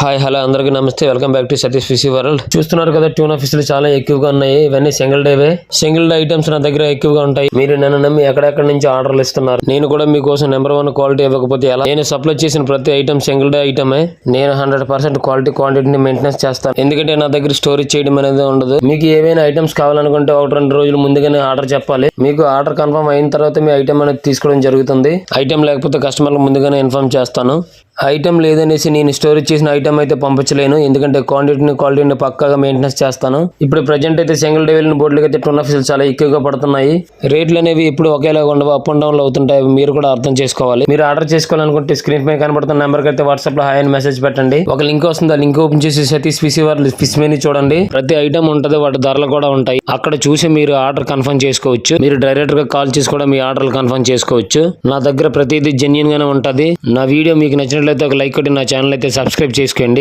Hi hello అందరికీ నమస్తే. Welcome back to Satish fishy world. చూస్తున్నారు కదా ట్యూనా ఫిష్లు చాలా ఎక్కువగా ఉన్నాయి. ఇవన్నీ సింగిల్ డేవే సింగిల్ డే ఐటమ్స్ నా దగ్గర ఎక్కువగా ఉంటాయి. మీరు నన్ను నమ్మి ఎక్కడెక్కడ నుంచి ఆర్డర్లు ఇస్తున్నారు? నేను కూడా మీకోసం నెంబర్ వన్ క్వాలిటీ ఇవ్వకపోతే ఎలా? నేను సప్లై చేసిన ప్రతి ఐటమ్ సింగిల్ డే ఐటమే నేను హండ్రెడ్ పర్సెంట్ క్వాలిటీ క్వాంటిటీని మెయింటెనెన్స్ చేస్తాను. ఎందుకంటే నా దగ్గర స్టోరేజ్ చేయడం అనేది ఉండదు. మీకు ఏమైనా ఐటమ్స్ కావాలనుకుంటే ఒకటి రెండు రోజులు ముందుగానే ఆర్డర్ చెప్పాలి. మీకు ఆర్డర్ కన్ఫర్మ్ అయిన తర్వాత మీ ఐటమ్ అనేది తీసుకోవడం జరుగుతుంది. ఐటమ్ లేకపోతే కస్టమర్లు ముందుగానే ఇన్ఫార్మ్ చేస్తాను. ఐటెం లేదనేసి నేను స్టోరేజ్ చేసిన ఐటమ్ అయితే పంపించలేను. ఎందుకంటే క్వాంటిటీని క్వాలిటీని పక్కాగా మెయింటెనెన్స్ చేస్తాను. ఇప్పుడు ప్రజెంట్ అయితే సింగిల్ డే వెళ్ళిన బోర్డులకి అయితే టూన్ ఆఫీసులు చాలా ఎక్కువగా పడుతున్నాయి. రేట్లు అనేవి ఇప్పుడు ఒకేలాగా ఉండవు అప్ అండ్ డౌన్లు అవుతుంటాయి. మీరు కూడా అర్థం చేసుకోవాలి. మీరు ఆర్డర్ చేసుకోవాలనుకుంటే స్క్రీన్ పై కనబడుతున్న నెంబర్కి అయితే వాట్సాప్లో హాయ్ అని మెసేజ్ పెట్టండి. ఒక లింక్ వస్తుంది ఆ లింక్ ఓపెన్ చేసి సతీష్ ఫిసి వారి ఫిష్ మెనీ చూడండి. ప్రతి ఐటమ్ ఉంటుంది వాటి ధరలు కూడా ఉంటాయి. అక్కడ చూసి మీరు ఆర్డర్ కన్ఫర్మ్ చేసుకోవచ్చు. మీరు డైరెక్ట్గా కాల్ చేసి కూడా మీ ఆర్డర్ కన్ఫర్మ్ చేసుకోవచ్చు. నా దగ్గర ప్రతిదీ జెన్యున్ గానే ఉంటది. నా వీడియో మీకు నచ్చినట్లు నచ్చినట్లయితే ఒక లైక్ కొట్టి నా ఛానల్ అయితే సబ్స్క్రైబ్ చేసుకోండి.